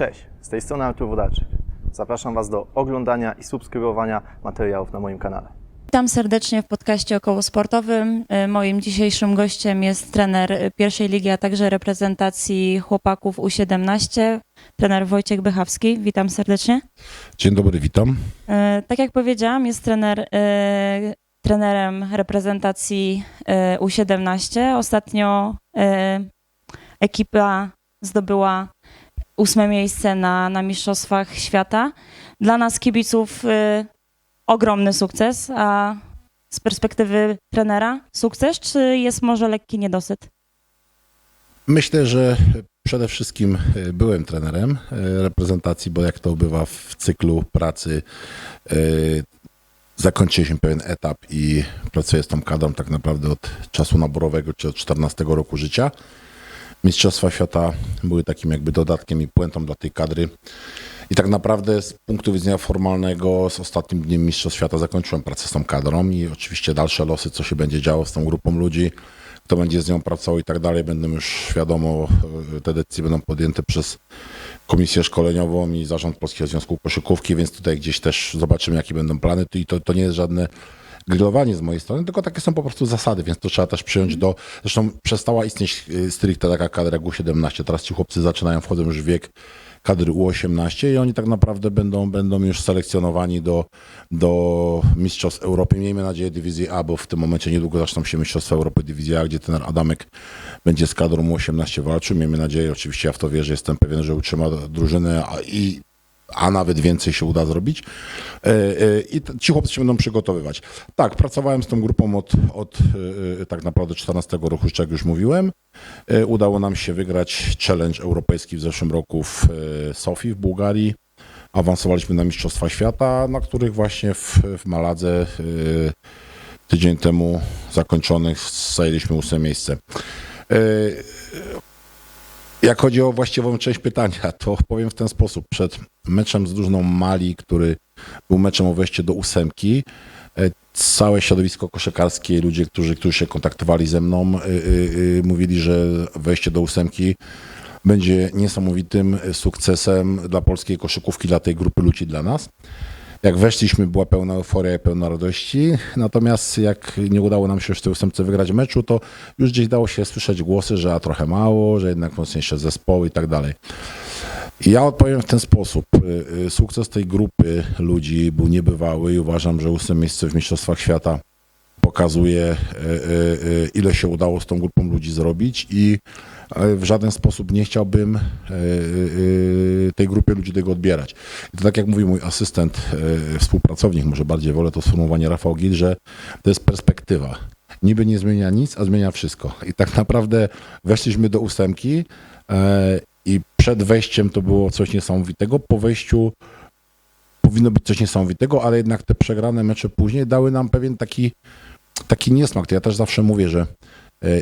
Cześć, z tej strony Artur Wodarczyk. Zapraszam Was do oglądania i subskrybowania materiałów na moim kanale. Witam serdecznie w podcaście około sportowym. Y, Moim dzisiejszym gościem jest trener pierwszej ligi, a także reprezentacji chłopaków U17, trener Wojciech Bychawski. Witam serdecznie. Dzień dobry, witam. Y, Tak jak powiedziałam, jest trener, y, trenerem reprezentacji y, U17. Ostatnio ekipa zdobyła ósme miejsce na, na Mistrzostwach Świata. Dla nas kibiców y, ogromny sukces, a z perspektywy trenera sukces, czy jest może lekki niedosyt? Myślę, że przede wszystkim e, byłem trenerem e, reprezentacji, bo jak to bywa w cyklu pracy, e, zakończyliśmy pewien etap i pracuję z tą kadrą tak naprawdę od czasu naborowego, czy od 14 roku życia. Mistrzostwa Świata były takim jakby dodatkiem i puentą dla tej kadry. I tak naprawdę z punktu widzenia formalnego z ostatnim dniem Mistrzostw Świata zakończyłem pracę z tą kadrą i oczywiście dalsze losy, co się będzie działo z tą grupą ludzi, kto będzie z nią pracował i tak dalej, będą już wiadomo, e, te decyzje będą podjęte przez Komisję Szkoleniową i Zarząd Polskiego Związku Koszykówki, więc tutaj gdzieś też zobaczymy, jakie będą plany. I to, to nie jest żadne grillowanie z mojej strony, tylko takie są po prostu zasady, więc to trzeba też przyjąć do... Zresztą przestała istnieć y, stricte taka kadra jak U17. Teraz ci chłopcy zaczynają, wchodzą już w wiek kadry U18 i oni tak naprawdę będą, będą już selekcjonowani do, do Mistrzostw Europy. Miejmy nadzieję dywizji A, bo w tym momencie niedługo zaczną się Mistrzostwa Europy Dywizji A, gdzie ten Adamek będzie z kadrą U18 walczył. Miejmy nadzieję, oczywiście ja w to wierzę, jestem pewien, że utrzyma drużynę i a nawet więcej się uda zrobić. E, e, I ci chłopcy się będą przygotowywać. Tak, pracowałem z tą grupą od, od e, tak naprawdę 14 roku, jak już mówiłem. Udało nam się wygrać challenge europejski w zeszłym roku w Sofii w Bułgarii. Awansowaliśmy na Mistrzostwa Świata, na których właśnie w, w Maladze tydzień temu zakończonych zajęliśmy ósme miejsce. Jak chodzi o właściwą część pytania, to powiem w ten sposób. Przed meczem z drużyną Mali, który był meczem o wejście do ósemki, e, całe środowisko koszykarskie, ludzie, którzy, którzy się kontaktowali ze mną, y, y, y, mówili, że wejście do ósemki będzie niesamowitym sukcesem dla polskiej koszykówki, dla tej grupy ludzi, dla nas. Jak weszliśmy, była pełna euforia pełna radości. Natomiast jak nie udało nam się w tej ósemce wygrać meczu, to już gdzieś dało się słyszeć głosy, że a trochę mało, że jednak mocniejsze zespoły i tak dalej. Ja odpowiem w ten sposób. Y, y, Sukces tej grupy ludzi był niebywały i uważam, że ósme miejsce w Mistrzostwach Świata pokazuje, y, ile się udało z tą grupą ludzi zrobić i w żaden sposób nie chciałbym y, y, tej grupie ludzi tego odbierać. I to tak jak mówi mój asystent, współpracownik, może bardziej wolę to sformułowanie Rafał Gil, że to jest perspektywa. Niby nie zmienia nic, a zmienia wszystko. I tak naprawdę weszliśmy do ósemki e, i przed wejściem to było coś niesamowitego. Po wejściu powinno być coś niesamowitego, ale jednak te przegrane mecze później dały nam pewien taki, taki niesmak. To ja też zawsze mówię, że e,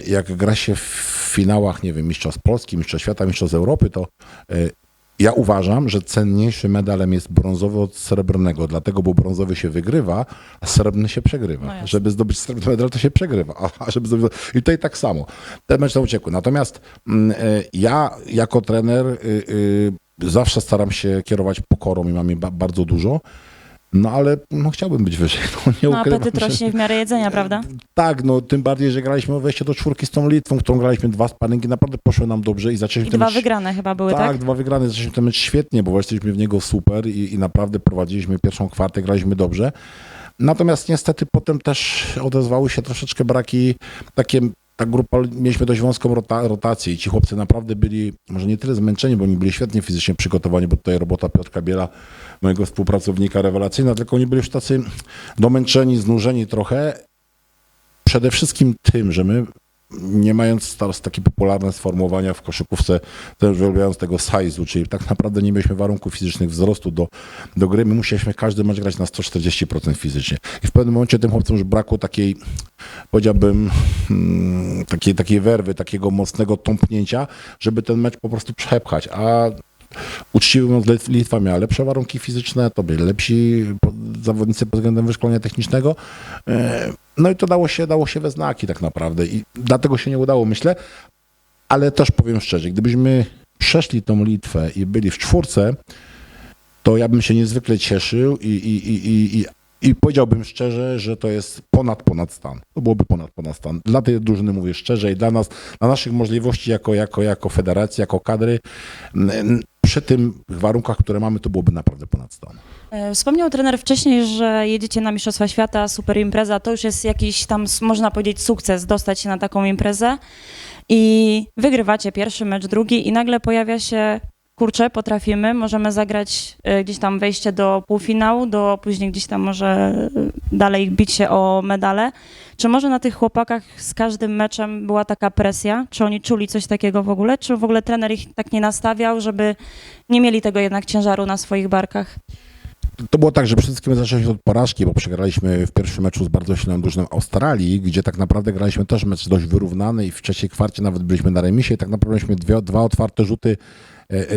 jak gra się w finałach, nie wiem, Mistrzostw Polski, Mistrzostw Świata, Mistrzostw Europy, to e, ja uważam, że cenniejszym medalem jest brązowy od srebrnego, dlatego, bo brązowy się wygrywa, a srebrny się przegrywa. No żeby zdobyć srebrny medal, to się przegrywa. A- żeby zdobyć... I tutaj tak samo. Te mecze uciekły. Natomiast mm, e, ja jako trener y, y, zawsze staram się kierować pokorą i mam jej ba- bardzo dużo. No ale no, chciałbym być wyżej. No, nie No ukrywam, apetyt rośnie w miarę jedzenia, prawda? tak, no tym bardziej, że graliśmy o wejście do czwórki z tą Litwą, którą graliśmy dwa sparingi, naprawdę poszły nam dobrze i zaczęliśmy I dwa mecz- wygrane chyba były, tak, tak? dwa wygrane. Zaczęliśmy ten mecz świetnie, bo weszliśmy w niego super i, i naprawdę prowadziliśmy pierwszą kwartę, graliśmy dobrze. Natomiast niestety potem też odezwały się troszeczkę braki, takie ta grupa, mieliśmy dość wąską rota, rotację i ci chłopcy naprawdę byli, może nie tyle zmęczeni, bo oni byli świetnie fizycznie przygotowani, bo tutaj robota Piotrka Biela, mojego współpracownika rewelacyjna, tylko oni byli już tacy domęczeni, znużeni trochę. Przede wszystkim tym, że my nie mając teraz takie popularne sformułowania w koszykówce, też wyrabiając tego size'u, czyli tak naprawdę nie mieliśmy warunków fizycznych wzrostu do, do gry, my musieliśmy każdy mecz grać na 140% fizycznie. I w pewnym momencie tym chłopcom już brakło takiej, powiedziałbym, mm, takiej, takiej werwy, takiego mocnego tąpnięcia, żeby ten mecz po prostu przepchać, a Uczciwy mówiąc, Lit- Litwa miała lepsze warunki fizyczne, to byli lepsi zawodnicy pod względem wyszkolenia technicznego. E, No i to dało się, dało się we znaki tak naprawdę i dlatego się nie udało, myślę. Ale też powiem szczerze, gdybyśmy przeszli tą Litwę i byli w czwórce, to ja bym się niezwykle cieszył i, i, i, i, i, i powiedziałbym szczerze, że to jest ponad, ponad stan. To byłoby ponad, ponad stan. Dla tej drużyny mówię szczerze i dla nas, dla naszych możliwości jako, jako, jako federacji, jako kadry, przy tym warunkach, które mamy, to byłoby naprawdę ponad stan. E, Wspomniał trener wcześniej, że jedziecie na Mistrzostwa Świata, super impreza, to już jest jakiś tam, można powiedzieć, sukces dostać się na taką imprezę i wygrywacie pierwszy mecz, drugi i nagle pojawia się, kurczę, potrafimy, możemy zagrać e, gdzieś tam wejście do półfinału, do później gdzieś tam może e, dalej bić się o medale. Czy może na tych chłopakach z każdym meczem była taka presja? Czy oni czuli coś takiego w ogóle? Czy w ogóle trener ich tak nie nastawiał, żeby nie mieli tego jednak ciężaru na swoich barkach? To było tak, że przede wszystkim zaczęliśmy od porażki, bo przegraliśmy w pierwszym meczu z bardzo silną drużyną Australii, gdzie tak naprawdę graliśmy też mecz dość wyrównany i w trzeciej kwarcie nawet byliśmy na remisie i tak naprawdę mieliśmy dwie, dwa otwarte rzuty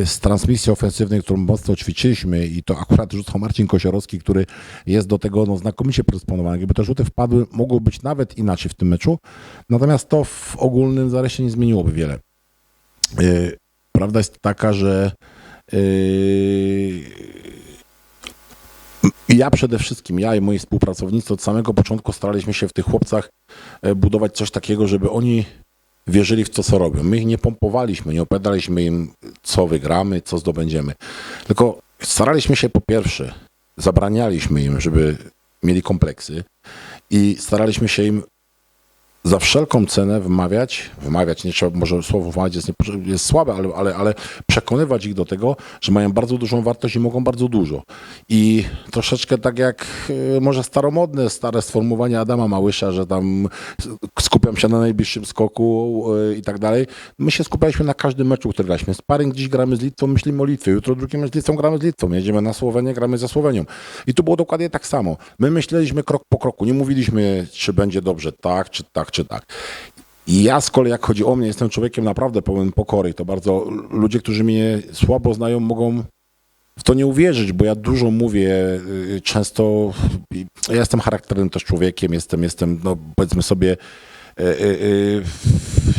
z transmisji ofensywnej, którą mocno ćwiczyliśmy i to akurat rzucał Marcin Kosiorowski, który jest do tego no, znakomicie predysponowany. Jakby te rzuty wpadły, mogło być nawet inaczej w tym meczu, natomiast to w ogólnym zarysie nie zmieniłoby wiele. E, Prawda jest taka, że e, ja przede wszystkim, ja i moi współpracownicy od samego początku staraliśmy się w tych chłopcach e, budować coś takiego, żeby oni wierzyli w to, co robią. My ich nie pompowaliśmy, nie opowiadaliśmy im, co wygramy, co zdobędziemy. Tylko staraliśmy się po pierwsze, zabranialiśmy im, żeby mieli kompleksy i staraliśmy się im za wszelką cenę wmawiać, wmawiać, nie trzeba, może słowo wmawiać jest, nie, jest słabe, ale, ale, ale przekonywać ich do tego, że mają bardzo dużą wartość i mogą bardzo dużo. I troszeczkę tak jak e, może staromodne, stare sformułowanie Adama Małysza, że tam skupiam się na najbliższym skoku e, i tak dalej. My się skupialiśmy na każdym meczu, który graliśmy. Sparring dziś gramy z Litwą, myślimy o Litwie. Jutro drugi mecz z Litwą gramy z Litwą. Jedziemy na Słowenię, gramy ze Słowenią. I tu było dokładnie tak samo. My myśleliśmy krok po kroku. Nie mówiliśmy, czy będzie dobrze tak, czy tak, czy tak. I ja z kolei, jak chodzi o mnie, jestem człowiekiem naprawdę pełen pokory. To bardzo ludzie, którzy mnie słabo znają, mogą w to nie uwierzyć, bo ja dużo mówię, y, często ja jestem charakternym też człowiekiem, jestem, jestem no powiedzmy sobie,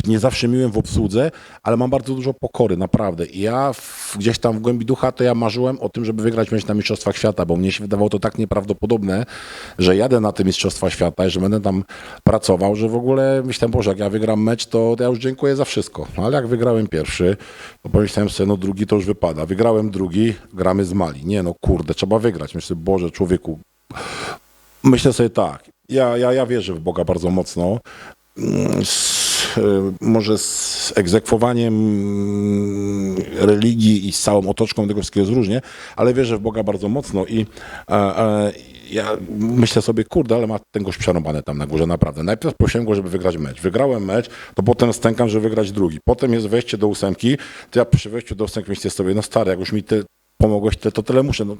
nie zawsze miłem w obsłudze, ale mam bardzo dużo pokory, naprawdę. I ja w, gdzieś tam w głębi ducha to ja marzyłem o tym, żeby wygrać mecz na Mistrzostwach Świata, bo mnie się wydawało to tak nieprawdopodobne, że jadę na te Mistrzostwa Świata i że będę tam pracował, że w ogóle myślałem, Boże, jak ja wygram mecz, to, to ja już dziękuję za wszystko. No, ale jak wygrałem pierwszy, to pomyślałem sobie, no drugi to już wypada. Wygrałem drugi, gramy z Mali. Nie no, kurde, trzeba wygrać. Myślę, Boże, człowieku. Myślę sobie tak, ja, ja, ja wierzę w Boga bardzo mocno. Z, y, może z egzekwowaniem religii i z całą otoczką tego wszystkiego jest różnie, ale wierzę w Boga bardzo mocno i e, e, ja myślę sobie, kurde, ale ma ten gość przerąbane tam na górze, naprawdę. Najpierw prosiłem go, żeby wygrać mecz. Wygrałem mecz, to potem stękam, żeby wygrać drugi. Potem jest wejście do ósemki, to ja przy wejściu do ósemki myślę sobie, no stary, jak już mi ty pomogłeś, to, to tyle muszę. No,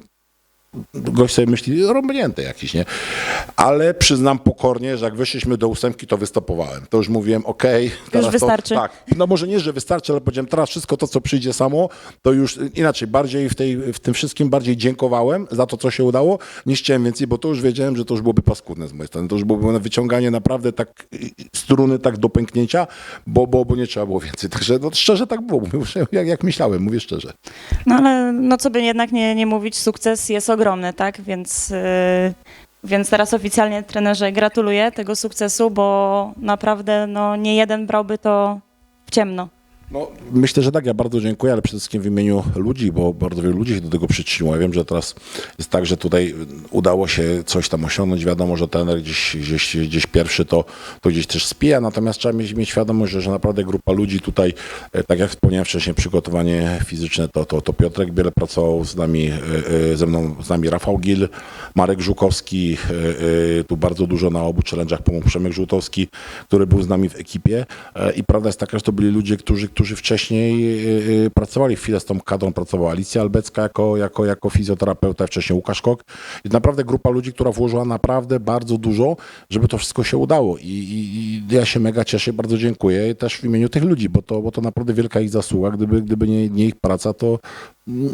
gość sobie myśli, rąbnięte jakiś, nie? Ale przyznam pokornie, że jak wyszliśmy do ósemki, to wystopowałem. To już mówiłem, okej. teraz wystarczy. To, tak. No może nie, że wystarczy, ale powiedziałem, teraz wszystko to, co przyjdzie samo, to już inaczej, bardziej w, tej, w tym wszystkim bardziej dziękowałem za to, co się udało, niż chciałem więcej, bo to już wiedziałem, że to już byłoby paskudne z mojej strony. To już byłoby wyciąganie naprawdę tak y, struny tak do pęknięcia, bo, bo, bo nie trzeba było więcej. Także no, szczerze tak było, mówię, jak, jak myślałem, mówię szczerze. No ale no co by jednak nie, nie mówić, sukces jest ogromny, tak? Więc, yy, więc teraz oficjalnie trenerze gratuluję tego sukcesu, bo naprawdę no, nie jeden brałby to w ciemno. No, myślę, że tak, ja bardzo dziękuję, ale przede wszystkim w imieniu ludzi, bo bardzo wielu ludzi się do tego przyczyniło. Ja wiem, że teraz jest tak, że tutaj udało się coś tam osiągnąć. Wiadomo, że trener gdzieś, gdzieś, gdzieś pierwszy to, to gdzieś też spija, natomiast trzeba mieć, mieć świadomość, że, że naprawdę grupa ludzi tutaj, e, tak jak wspomniałem wcześniej, przygotowanie fizyczne, to, to, to Piotrek Biele pracował z nami, e, e, ze mną, z nami Rafał Gil, Marek Żukowski, tu bardzo dużo na obu challenge'ach pomógł Przemek Żółtowski, który był z nami w ekipie i prawda jest taka, że to byli ludzie, którzy, którzy wcześniej e, e, pracowali chwilę z tą kadrą, pracowała Alicja Albecka jako, jako, jako fizjoterapeuta, wcześniej Łukasz Kok. I naprawdę grupa ludzi, która włożyła naprawdę bardzo dużo, żeby to wszystko się udało. I, i, i ja się mega cieszę, bardzo dziękuję i też w imieniu tych ludzi, bo to, bo to naprawdę wielka ich zasługa, gdyby, gdyby nie, nie ich praca, to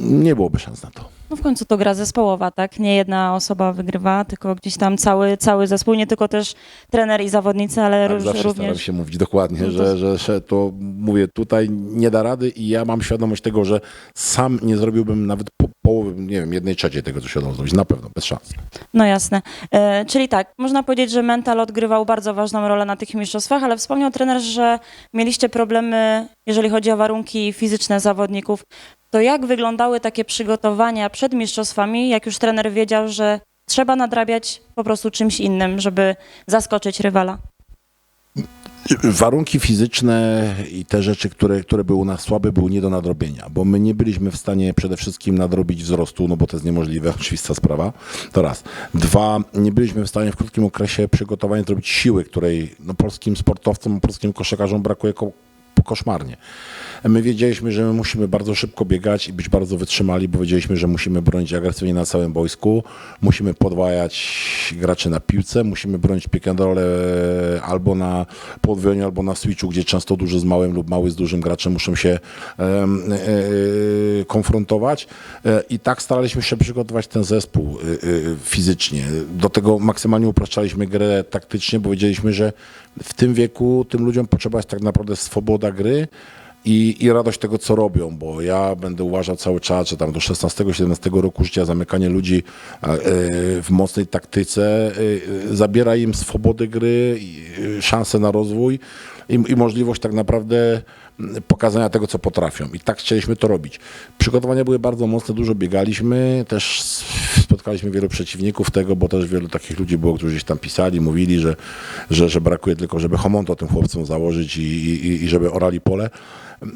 nie byłoby szans na to. No w końcu to gra zespołowa, tak? Nie jedna osoba wygrywa, tylko gdzieś tam cały, cały zespół, nie tylko też trener i zawodnicy, ale Tak, róż, zawsze staram również... się mówić dokładnie, No to- że, że, to mówię tutaj tutaj nie da rady i ja mam świadomość tego, że sam nie zrobiłbym nawet po, połowy, nie wiem, jednej trzeciej tego, co się udało zrobić. Na pewno, bez szans. No jasne. E, czyli tak, można powiedzieć, że mental odgrywał bardzo ważną rolę na tych mistrzostwach, ale wspomniał trener, że mieliście problemy, jeżeli chodzi o warunki fizyczne zawodników. To jak wyglądały takie przygotowania przed mistrzostwami, jak już trener wiedział, że trzeba nadrabiać po prostu czymś innym, żeby zaskoczyć rywala? Warunki fizyczne i te rzeczy, które, które były u nas słabe, były nie do nadrobienia, bo my nie byliśmy w stanie przede wszystkim nadrobić wzrostu, no bo to jest niemożliwe, oczywista sprawa. To raz. Dwa, nie byliśmy w stanie w krótkim okresie przygotowania zrobić siły, której no, polskim sportowcom, polskim koszykarzom brakuje koszmarnie. My wiedzieliśmy, że my musimy bardzo szybko biegać i być bardzo wytrzymali, bo wiedzieliśmy, że musimy bronić agresywnie na całym boisku, musimy podwajać graczy na piłce, musimy bronić pick and roll e, albo na podwojeniu, albo na switchu, gdzie często duży z małym lub mały z dużym graczem muszą się e, e, konfrontować. I tak staraliśmy się przygotować ten zespół e, e, fizycznie. Do tego maksymalnie upraszczaliśmy grę taktycznie, bo wiedzieliśmy, że w tym wieku tym ludziom potrzeba jest tak naprawdę swoboda gry i, i radość tego, co robią, bo ja będę uważał cały czas, że tam do 16-17 roku życia zamykanie ludzi e, w mocnej taktyce e, zabiera im swobodę gry, e, szansę na rozwój i, i możliwość tak naprawdę pokazania tego, co potrafią. I tak chcieliśmy to robić. Przygotowania były bardzo mocne, dużo biegaliśmy, też spotkaliśmy wielu przeciwników tego, bo też wielu takich ludzi było, którzy gdzieś tam pisali, mówili, że, że, że brakuje tylko, żeby homonto tym chłopcom założyć i, i, i żeby orali pole.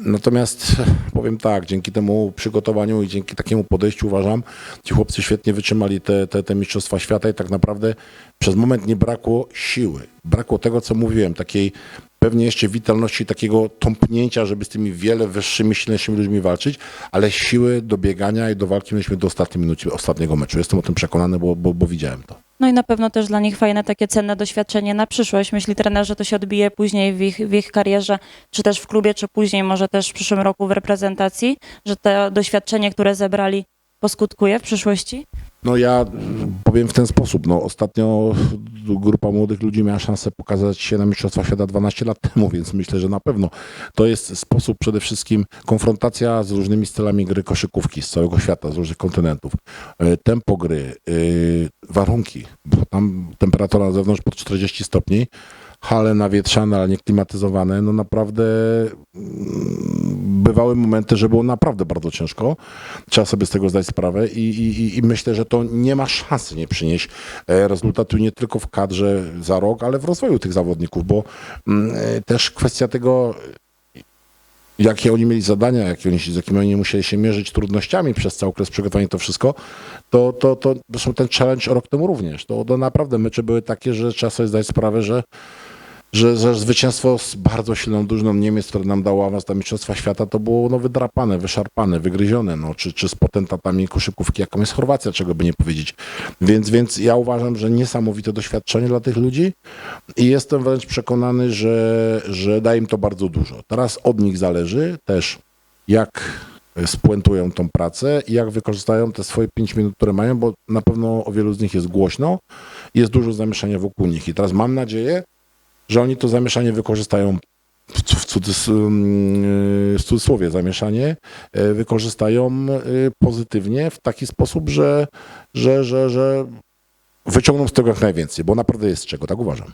Natomiast powiem tak, dzięki temu przygotowaniu i dzięki takiemu podejściu uważam, ci chłopcy świetnie wytrzymali te, te, te Mistrzostwa Świata i tak naprawdę przez moment nie brakło siły. Brakło tego, co mówiłem, takiej pewnie jeszcze witalności, takiego tąpnięcia, żeby z tymi wiele wyższymi, silniejszymi ludźmi walczyć, ale siły do biegania i do walki mieliśmy do ostatniej minuty ostatniego meczu. Jestem o tym przekonany, bo, bo, bo widziałem to. No i na pewno też dla nich fajne takie cenne doświadczenie na przyszłość. Myśli trener, że to się odbije później w ich, w ich karierze, czy też w klubie, czy później może też w przyszłym roku w reprezentacji, że to doświadczenie, które zebrali, poskutkuje w przyszłości? No ja powiem w ten sposób. No, ostatnio grupa młodych ludzi miała szansę pokazać się na Mistrzostwach Świata 12 lat temu, więc myślę, że na pewno to jest sposób przede wszystkim konfrontacja z różnymi stylami gry koszykówki z całego świata, z różnych kontynentów. E, Tempo gry, e, warunki, bo tam temperatura na zewnątrz pod 40 stopni, hale nawietrzane, ale nie klimatyzowane, no naprawdę mm, bywały momenty, że było naprawdę bardzo ciężko. Trzeba sobie z tego zdać sprawę i, i, i myślę, że to nie ma szansy nie przynieść e, rezultatu nie tylko w kadrze za rok, ale w rozwoju tych zawodników, bo mm, e, też kwestia tego, jakie oni mieli zadania, jakie oni, z jakimi oni musieli się mierzyć trudnościami przez cały okres przygotowania, to wszystko, to, to, to zresztą ten challenge rok temu również. To, to naprawdę mecze były takie, że trzeba sobie zdać sprawę, że że, że zwycięstwo z bardzo silną drużyną Niemiec, które nam dało awans do Mistrzostwa Świata, to było no, wydrapane, wyszarpane, wygryzione, no, czy, czy z potentatami koszykówki, jaką jest Chorwacja, czego by nie powiedzieć. Więc, więc ja uważam, że niesamowite doświadczenie dla tych ludzi i jestem wręcz przekonany, że, że da im to bardzo dużo. Teraz od nich zależy też, jak spuentują tą pracę i jak wykorzystają te swoje 5 minut, które mają, bo na pewno o wielu z nich jest głośno jest dużo zamieszania wokół nich. I teraz mam nadzieję, że oni to zamieszanie wykorzystają w, cu- w, cudys, ym, yy, w cudzysłowie zamieszanie yy, wykorzystają yy, pozytywnie w taki sposób, że, że, że, że wyciągną z tego jak najwięcej, bo naprawdę jest z czego, tak uważam.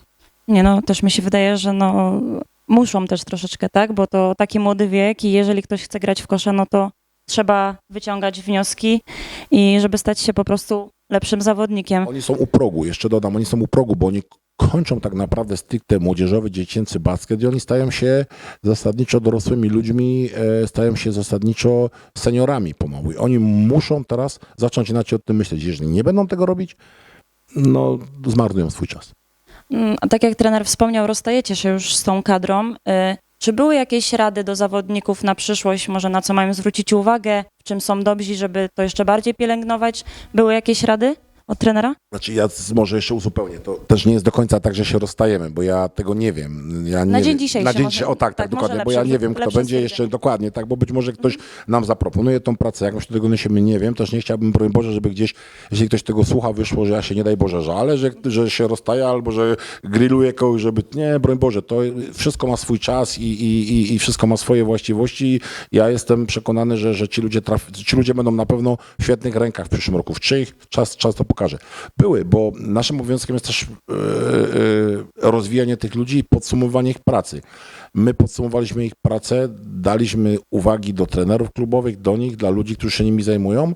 Nie no, też mi się wydaje, że no muszą też troszeczkę, tak? Bo to taki młody wiek i jeżeli ktoś chce grać w kosza, no to trzeba wyciągać wnioski i żeby stać się po prostu lepszym zawodnikiem. Oni są u progu, jeszcze dodam, oni są u progu, bo oni kończą tak naprawdę stricte młodzieżowy, dziecięcy basket i oni stają się zasadniczo dorosłymi ludźmi, e, stają się zasadniczo seniorami pomału. I oni muszą teraz zacząć inaczej o tym myśleć. Jeżeli nie będą tego robić, no zmarnują swój czas. Mm, tak jak trener wspomniał, rozstajecie się już z tą kadrą. Y, Czy były jakieś rady do zawodników na przyszłość, może na co mają zwrócić uwagę, w czym są dobrzy, żeby to jeszcze bardziej pielęgnować? Były jakieś rady od trenera? Znaczy ja z- może jeszcze uzupełnię. To też nie jest do końca tak, że się rozstajemy, bo ja tego nie wiem. Ja nie Na dzień wiem. dzisiejszy Na dzień może- o tak, tak, tak, może dokładnie, bo ja lepsze- nie wiem, kto lepsze będzie jeszcze stwierdzenie. dokładnie, tak, bo być może ktoś nam zaproponuje tą pracę, jak my się do tego odniesiemy, nie wiem, też nie chciałbym, broń Boże, żeby gdzieś, jeśli ktoś tego słucha, wyszło, że ja się nie daj Boże żalę, że, że się rozstaje albo że grilluje kogoś, żeby, nie, broń Boże, to wszystko ma swój czas i, i, i, i wszystko ma swoje właściwości. Ja jestem przekonany, że, że ci, ludzie traf, ci ludzie będą na pewno w świetnych rękach w przyszłym roku. W czyich czas, czas to pokaże. Były, bo naszym obowiązkiem jest też e, e, rozwijanie tych ludzi i podsumowanie ich pracy. My podsumowaliśmy ich pracę, daliśmy uwagi do trenerów klubowych, do nich, dla ludzi, którzy się nimi zajmują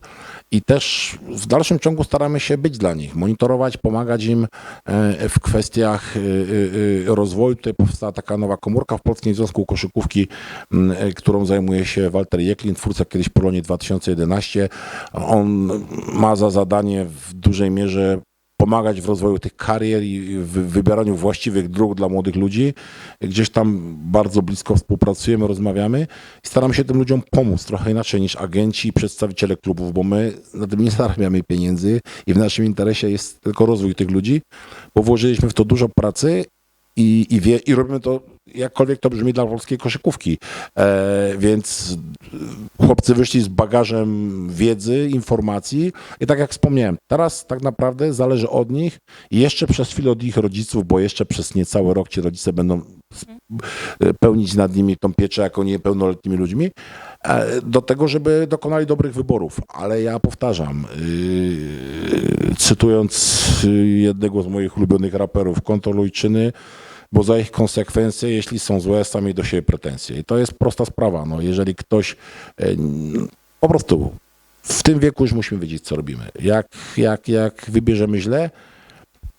i też w dalszym ciągu staramy się być dla nich, monitorować, pomagać im e, w kwestiach e, e, rozwoju. Tutaj powstała taka nowa komórka w Polskim Związku Koszykówki, którą zajmuje się Walter Jeklin, twórca kiedyś Polonii 2011. On ma za zadanie w dużej mierze pomagać w rozwoju tych karier i w wybieraniu właściwych dróg dla młodych ludzi. Gdzieś tam bardzo blisko współpracujemy, rozmawiamy i staramy się tym ludziom pomóc trochę inaczej niż agenci i przedstawiciele klubów, bo my na tym nie zarabiamy pieniędzy i w naszym interesie jest tylko rozwój tych ludzi, bo włożyliśmy w to dużo pracy i, i, wie, i robimy to, jakkolwiek to brzmi dla polskiej koszykówki. E, więc chłopcy wyszli z bagażem wiedzy, informacji i tak jak wspomniałem, teraz tak naprawdę zależy od nich i jeszcze przez chwilę od ich rodziców, bo jeszcze przez niecały rok ci rodzice będą e, pełnić nad nimi tą pieczę jako niepełnoletnimi ludźmi, e, do tego, żeby dokonali dobrych wyborów. Ale ja powtarzam, yy, cytując jednego z moich ulubionych raperów, kontroluj czyny, bo za ich konsekwencje, jeśli są złe, sami do siebie pretensje. I to jest prosta sprawa. No, jeżeli ktoś e, po prostu w tym wieku już musimy wiedzieć, co robimy. Jak, jak, jak wybierzemy źle,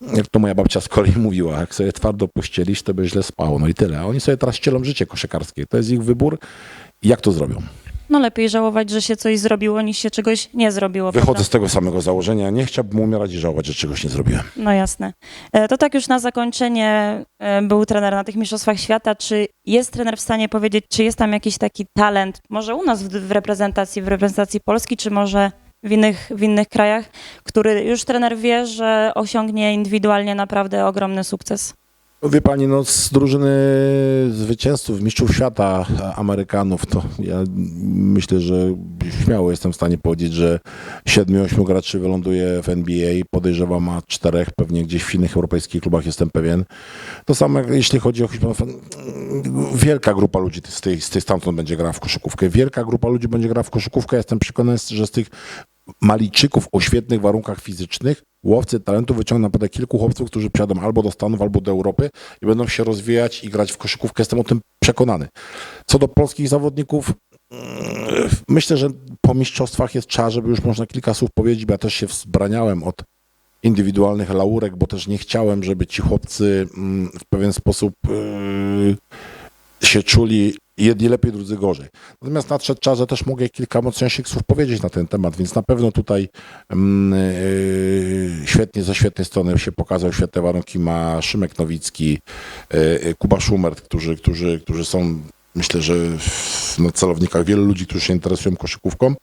jak to moja babcia z kolei mówiła, jak sobie twardo pościelisz, to by źle spał. No i tyle. A oni sobie teraz ścielą życie koszykarskie. To jest ich wybór. Jak to zrobią? No lepiej żałować, że się coś zrobiło, niż się czegoś nie zrobiło. Wychodzę z tego samego założenia. Nie chciałbym umierać i żałować, że czegoś nie zrobiłem. No jasne. E, To tak już na zakończenie e, był trener na tych Mistrzostwach Świata. Czy jest trener w stanie powiedzieć, czy jest tam jakiś taki talent, może u nas w, w reprezentacji, w reprezentacji Polski, czy może w innych, w innych krajach, który już trener wie, że osiągnie indywidualnie naprawdę ogromny sukces? Wie pani, no z drużyny zwycięzców, mistrzów świata Amerykanów, to ja myślę, że śmiało jestem w stanie powiedzieć, że 7-8 graczy wyląduje w NBA, podejrzewam, a czterech pewnie gdzieś w innych europejskich klubach jestem pewien. To samo jeśli chodzi o wielka grupa ludzi z tej, z tej stamtąd będzie grała w koszykówkę. Wielka grupa ludzi będzie grała w koszykówkę. Jestem przekonany, że z tych Maliczyków o świetnych warunkach fizycznych, łowcy talentu wyciągną naprawdę kilku chłopców, którzy przyjadą albo do Stanów, albo do Europy i będą się rozwijać i grać w koszykówkę. Jestem o tym przekonany. Co do polskich zawodników, mm, myślę, że po mistrzostwach jest czas, żeby już można kilka słów powiedzieć, bo ja też się wzbraniałem od indywidualnych laurek, bo też nie chciałem, żeby ci chłopcy mm, w pewien sposób yy, się czuli jedni lepiej, drudzy gorzej. Natomiast nadszedł czas, że też mogę kilka mocniejszych słów powiedzieć na ten temat, więc na pewno tutaj mm, yy, świetnie, ze świetnej strony się pokazał, świetne warunki ma Szymek Nowicki, yy, Kuba Szumert, którzy, którzy, którzy są, myślę, że w- na celownikach wielu ludzi, którzy się interesują koszykówką.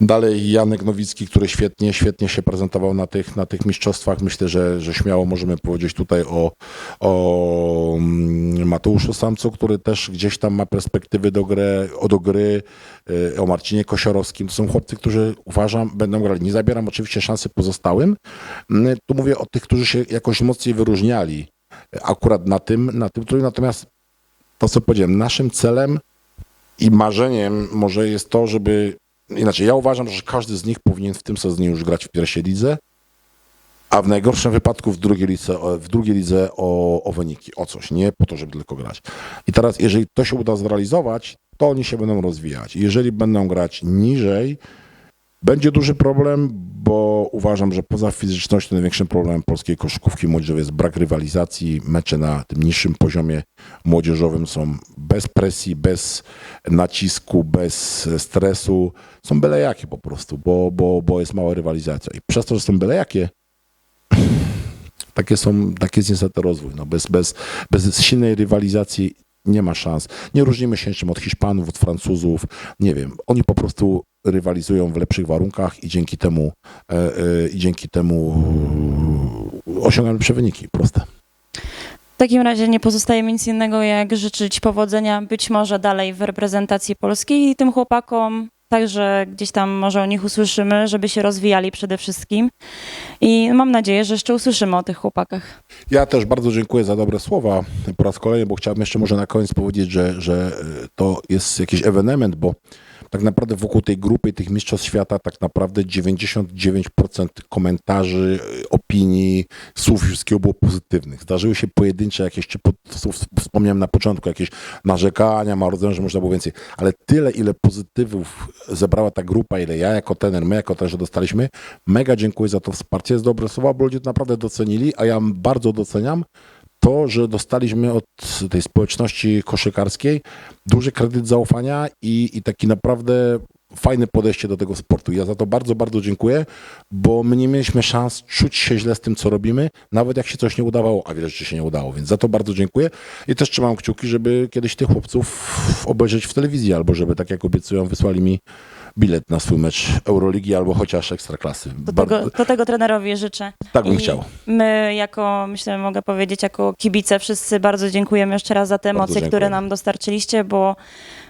Dalej Janek Nowicki, który świetnie, świetnie się prezentował na tych, na tych mistrzostwach. Myślę, że, że śmiało możemy powiedzieć tutaj o, o mm, Mateuszu Samcu, który też gdzieś tam ma perspektywy do gry, o do gry, y, o Marcinie Kosiorowskim. To są chłopcy, którzy uważam będą grali. Nie zabieram oczywiście szansy pozostałym. Mm, Tu mówię o tych, którzy się jakoś mocniej wyróżniali akurat na tym, na tym, który natomiast to, co powiedziałem, naszym celem i marzeniem może jest to, żeby Inaczej, ja uważam, że każdy z nich powinien w tym sezonie już grać w pierwszej lidze, a w najgorszym wypadku w drugiej lidze, w drugiej lidze o, o wyniki, o coś, nie po to, żeby tylko grać. I teraz, jeżeli to się uda zrealizować, to oni się będą rozwijać. Jeżeli będą grać niżej, będzie duży problem, bo uważam, że poza fizycznością największym problemem polskiej koszykówki młodzieżowej jest brak rywalizacji. Mecze na tym niższym poziomie młodzieżowym są bez presji, bez nacisku, bez stresu. Są byle jakie po prostu, bo, bo, bo jest mała rywalizacja. I przez to, że są byle jakie, takie są, taki jest niestety rozwój. No bez, bez, bez silnej rywalizacji nie ma szans. Nie różnimy się niczym od Hiszpanów, od Francuzów. Nie wiem, oni po prostu rywalizują w lepszych warunkach i dzięki temu, e, e, i dzięki temu osiągają lepsze wyniki. Proste. W takim razie nie pozostaje mi nic innego, jak życzyć powodzenia być może dalej w reprezentacji polskiej i tym chłopakom także gdzieś tam może o nich usłyszymy, żeby się rozwijali przede wszystkim. I mam nadzieję, że jeszcze usłyszymy o tych chłopakach. Ja też bardzo dziękuję za dobre słowa po raz kolejny, bo chciałbym jeszcze może na koniec powiedzieć, że, że to jest jakiś ewenement, bo tak naprawdę wokół tej grupy tych mistrzostw świata tak naprawdę 99% komentarzy, e, opinii, słów wszystkiego było pozytywnych. Zdarzyły się pojedyncze jakieś, czy wspomniałem na początku, jakieś narzekania, marudzenia, że można było więcej, ale tyle, ile pozytywów zebrała ta grupa, ile ja jako trener, my jako trenerzy dostaliśmy, mega dziękuję za to wsparcie, jest dobre słowa, bo ludzie to naprawdę docenili, a ja bardzo doceniam to, że dostaliśmy od tej społeczności koszykarskiej duży kredyt zaufania i, i taki naprawdę fajne podejście do tego sportu. Ja za to bardzo, bardzo dziękuję, bo my nie mieliśmy szans czuć się źle z tym, co robimy, nawet jak się coś nie udawało, a wiele rzeczy się nie udało, więc za to bardzo dziękuję i też trzymam kciuki, żeby kiedyś tych chłopców obejrzeć w telewizji, albo żeby, tak jak obiecują, wysłali mi bilet na swój mecz Euroligi albo chociaż Ekstraklasy. Bar- tego, do tego trenerowi życzę. tak bym I chciał. My jako, myślę, mogę powiedzieć, jako kibice wszyscy bardzo dziękujemy jeszcze raz za te Bardzo emocje, dziękuję. które nam dostarczyliście, bo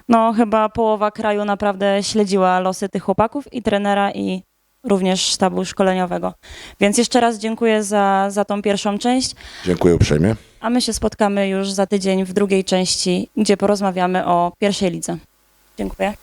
no chyba połowa kraju naprawdę śledziła losy tych chłopaków i trenera i również sztabu szkoleniowego. Więc jeszcze raz dziękuję za, za tą pierwszą część, Dziękuję uprzejmie. a my się spotkamy już za tydzień w drugiej części, gdzie porozmawiamy o pierwszej lidze. Dziękuję.